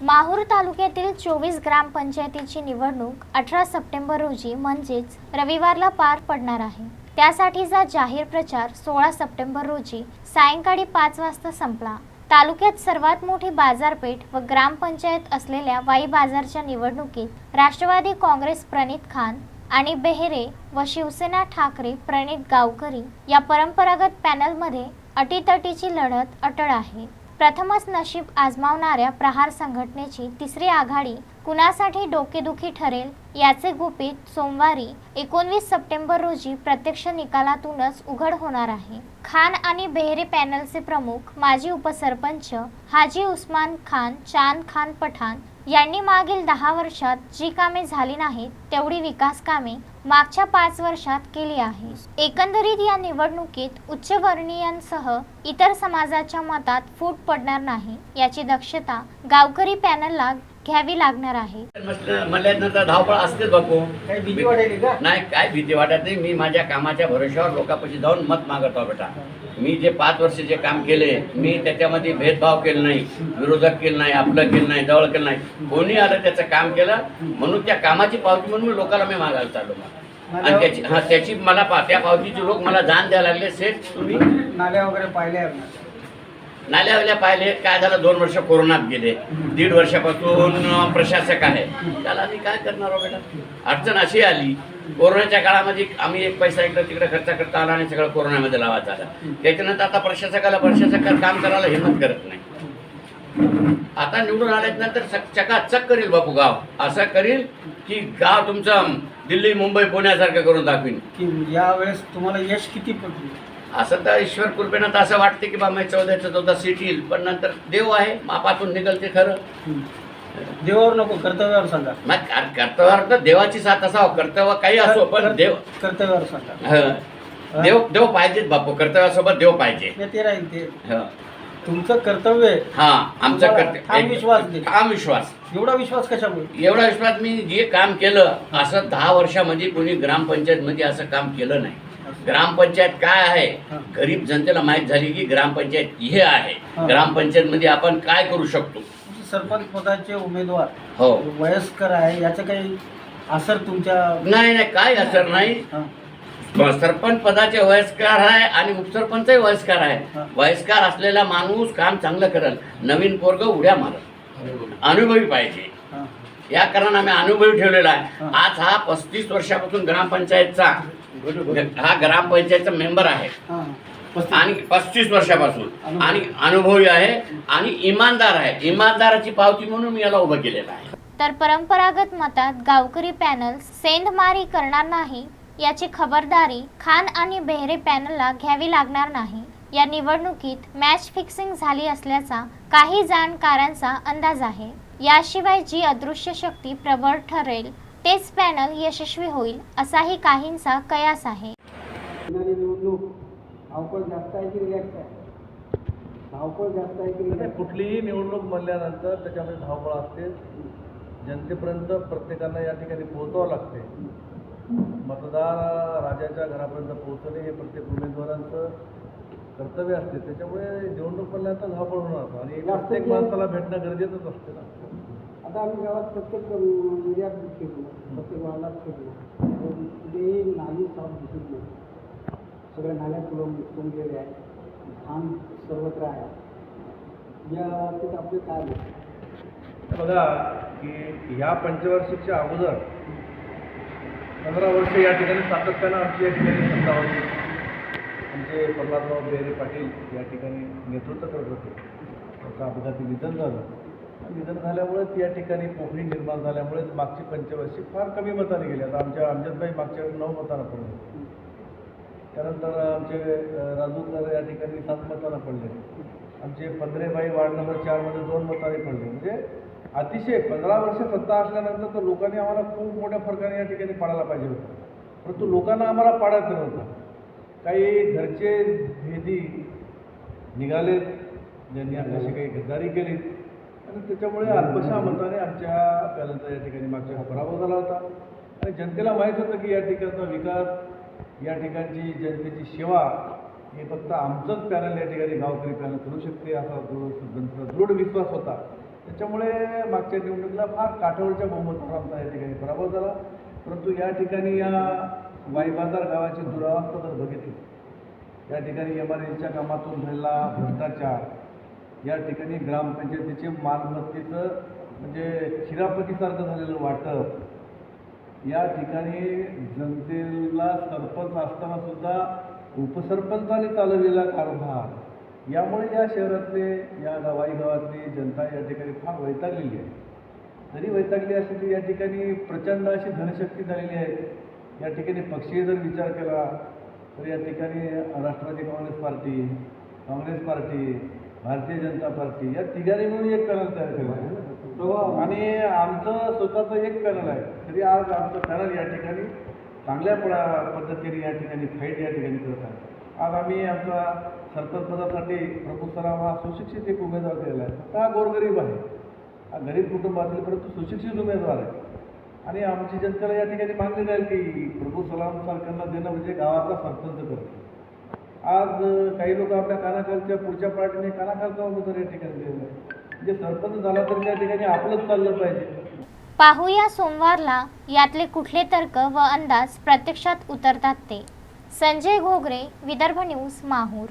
माहूर तालुक्यातील चोवीस ग्रामपंचायतीची निवडणूक अठरा सप्टेंबर रोजी म्हणजेच रविवारला पार पडणार आहे. त्यासाठीचा जाहीर प्रचार सोळा सप्टेंबर रोजी सायंकाळी पाच वाजता संपला. तालुक्यात सर्वात मोठी बाजारपेठ व ग्रामपंचायत असलेल्या वाई बाजारच्या निवडणुकीत राष्ट्रवादी काँग्रेस प्रणित खान आणि बेहेरे व शिवसेना ठाकरे प्रणित गावकरी या परंपरागत पॅनलमध्ये अटीतटीची लढत अटळ आहे. प्रथमच नशीब आजमावणाऱ्या प्रहार संघटनेची तिसरी आघाडी कुणासाठी डोकेदुखी ठरेल याचे गुपित सोमवारी एकोणवीस सप्टेंबर रोजी प्रत्यक्ष निकालातूनच उघड होणार आहे. खान आणि बेहरे पॅनलचे प्रमुख माजी उपसरपंच हाजी उस्मान खान चांद खान पठाण यांनी मागील दहा वर्षात जी कामे झाली नाहीत तेवढी विकास कामे मागच्या पाच वर्षात केली आहे. एकंदरीत या निवडणुकीत उच्चवर्णीयांसह इतर समाजाच्या मतात फूट पडणार नाही याची दक्षता गावकरी पॅनलला घ्यावी लागणार आहे. म्हणल्यानंतर धावपळ असतेच बापू. काही भीती वाटेल का? नाही काय भीती वाटत नाही. मी माझ्या कामाच्या भरोश्यावर लोकांपाशी जाऊन मत मागतो बेटा. मी जे पाच वर्ष जे काम केले मी त्याच्यामध्ये भेदभाव केला नाही विरोधक केलं नाही आपलं केलं नाही जवळ केलं नाही. कोणी आलं त्याचं काम केलं म्हणून त्या कामाची पावती म्हणून मी लोकांना मी मागायला चाललो आणि त्याची हा त्याची मला पा त्या पावतीचे लोक मला जाण द्यायला लागले. सेठ तुम्ही नाल्या वगैरे पाहिल्या आहेत ना? नाल्यावाल्या पाहिले काय झालं? दोन वर्ष कोरोनात गेले. दीड वर्षापासून प्रशासक आहे. त्याला मी काय करणार बेटा? अडचण अशी आली कोरोनाच्या काळामध्ये आम्ही एक पैसा इकडं तिकडे खर्च करता आला आणि सगळं कोरोनामध्ये लावायचं आलं त्याच्यानंतर आता प्रशासकाला प्रशासक काम करायला हिंमत करत नाही. आता निवडून आल्यानंतर चकाचक करील बापू गाव. असं करील की गाव तुमचं दिल्ली मुंबई पुण्यासारखं करून दाखवीन. की यावेळेस तुम्हाला यश किती पडली? असं तर ईश्वर कृपेनं तर असं वाटते की बा मी चौदाच्या चौदा सीट येईल पण नंतर देव आहे मापातून निघल ते खरं देवावर नको कर्तव्यावर सांगा मग कर- कर्तव्यावर तर देवाची साथ असावं कर्तव्य काही असो पण देव कर्तव्यावर सांगा हं. देव देव पाहिजेत बापू कर्तव्यासोबत देव पाहिजे नाही, ते राहील ते हं. तुमचं कर्तव्य आहे. हा आमचं तुम्हाला कर्तव्य ठाम विश्वास दे. ठाम विश्वास एवढा विश्वास कशामुळे एवढा विश्वास मी जे काम केलं असं दहा वर्षामध्ये कोणी ग्रामपंचायत मध्ये असं काम केलं नाही ग्रामपंचायत काय आहे. गरीब जनतेला माहीत झाली की ग्रामपंचायत हे आहे हं. ग्रामपंचायत मध्ये आपण काय करू शकतो सरपंच पदाचे उमेदवार हो वयस्कर आहे याचं काही असर तुमच्या नाही नाही काय असर नाही हा. सरपंच पदाचे वयस्कार आहे आणि उपसरपंचही वयस्कार हा. आहे वयस्कार असलेला माणूस काम चांगलं करेल नवीन पोरग उड्या मारल अनुभवी पाहिजे हा. या कारणाने आम्ही अनुभवी ठेवलेला आहे हा. आज हा पस्तीस वर्षापासून ग्रामपंचायतचा हा ग्रामपंचायतचा मेंबर आहे हा. आणि पस्तीस वर्षापासून. अनुभवी. आणि अनुभवी आहे आणि इमानदार आहे. इमानदाराची पावती म्हणून मी याला उभं केलेलं आहे. तर परंपरागत मतात गावकरी पॅनल सेंधमारी करणार नाही याची खबरदारी खान आणि बेहरे पॅनलला घ्यावी लागणार नाही. या निवडणुकीत मॅच फिक्सिंग झाली असल्याचा काही जाणकारांचा अंदाज आहे. याशिवाय जी अदृश्य शक्ती प्रबळ ठरेल तेच पॅनल यशस्वी होईल असाही काहींचा कयास आहे. धावपळ जास्त आहे की रिलॅक्स आहे? धावपळ जास्त आहे की नाही, रिलॅक्स कुठलीही निवडणूक म्हणल्यानंतर त्याच्यामध्ये धावपळ असते. जनतेपर्यंत प्रत्येकांना या ठिकाणी पोहोचावं लागते. मतदार राजाच्या घरापर्यंत पोहोचणे हे प्रत्येक उमेदवारांचं कर्तव्य असते. त्याच्यामुळे निवडणूक म्हणल्यानंतर धावपळ होणार आणि प्रत्येक माणसाला भेटणं गरजेचंच असते ना. आता आम्ही गावात प्रत्येक एरियात फिरलो प्रत्येक वार्डात फिरलो कुठेही नाली साफ दिसत नाही. सगळ्या नाल्या तुलून तुंबलेल्या आहेत. घाण सर्वत्र आहे. या बाबतीत आपले काय बघा की ह्या पंचवार्षिकच्या अगोदर पंधरा वर्ष या ठिकाणी सातत्यानं आमची या ठिकाणी सत्ता होती. आमचे प्रल्हादराव बेरे पाटील या ठिकाणी नेतृत्व करत होते. त्यांचं अपघाती निधन झालं. निधन झाल्यामुळेच या ठिकाणी पोखरी निर्माण झाल्यामुळेच मागची पंचवार्षिक फार कमी मताने गेली. आता आमच्या अमजदबाई मागच्या नऊ मतानं पडले त्यानंतर आमचे अ, या ठिकाणी सात मतानं पडले. आमचे पंधरेबाई वार्ड नंबर चारमध्ये दोन मताने पडले. म्हणजे अतिशय पंधरा वर्ष सत्ता असल्यानंतर तर लोकांनी आम्हाला खूप मोठ्या फरकाने या ठिकाणी पाडायला पाहिजे होतं. परंतु लोकांना आम्हाला पाडायचं नव्हतं. काही घरचे भेदी निघाले ज्यांनी अशी काही गद्दारी केली. आणि त्याच्यामुळे अल्पशा मताने आमच्या पॅलनचा या ठिकाणी मागच्या पराभव झाला होता. आणि जनतेला माहीत होतं की या ठिकाणचा विकास या ठिकाणची जनतेची सेवा हे फक्त आमचंच पॅनल या ठिकाणी गावकरी पॅनल करू शकते असा दृढ दृढ विश्वास होता. त्याच्यामुळे मागच्या निवडणुकीला फार काठावरच्या बहुमतावर आमचा या ठिकाणी पराभव झाला. परंतु या ठिकाणी या वाईबाजार गावाची दुरावस्था जर बघितली या ठिकाणी एम आर एलच्या कामातून झालेला भ्रष्टाचार या ठिकाणी ग्रामपंचायतीचे मालमत्तेचं म्हणजे खिरापतीसारखं झालेलं वाटप या ठिकाणी जनतेला सरपंच असताना सुद्धा उपसरपंचाने चालवलेला कारभार. यामुळे या शहरातले या गावाई गावातली जनता या ठिकाणी फार वैतागलेली आहे. जरी वैतागली असली तरी या ठिकाणी प्रचंड अशी धनशक्ती झालेली आहे. या ठिकाणी पक्षीय जर विचार केला तर या ठिकाणी Rashtrawadi Congress party Congress party Bharatiya Janata party या तिघांनी मिळून एक पॅनल तयार केला आणि आमचं स्वतःचं एक पॅनल आहे. तरी आज आमचं पॅनल या ठिकाणी चांगल्या पद्धतीने या ठिकाणी फाईट या ठिकाणी करत आहे. आज आम्ही आमचा सरपंचपदासाठी प्रभू सराव हा सुशिक्षित एक उमेदवार केलेला आहे. तर हा गोरगरीब आहे. हा गरीब कुटुंबातील परंतु सुशिक्षित उमेदवार आहे. आणि आमची जनतेला या ठिकाणी मागणी राहील की प्रभू सलाम सारख्यांना देणं म्हणजे गावाचा सरपंच करतो आज काही लोक आपल्या कानाखालच्या पुढच्या पार्टीने कानाखालचा उमेदवार या ठिकाणी दिलेला आहे. म्हणजे सरपंच झाला तर त्या ठिकाणी आपलंच चाललं पाहिजे. पाहूया सोमवारला यातले कुठले तर्क व अंदाज प्रत्यक्षात उतरतात ते. संजय घोगरे विदर्भ न्यूज माहूर.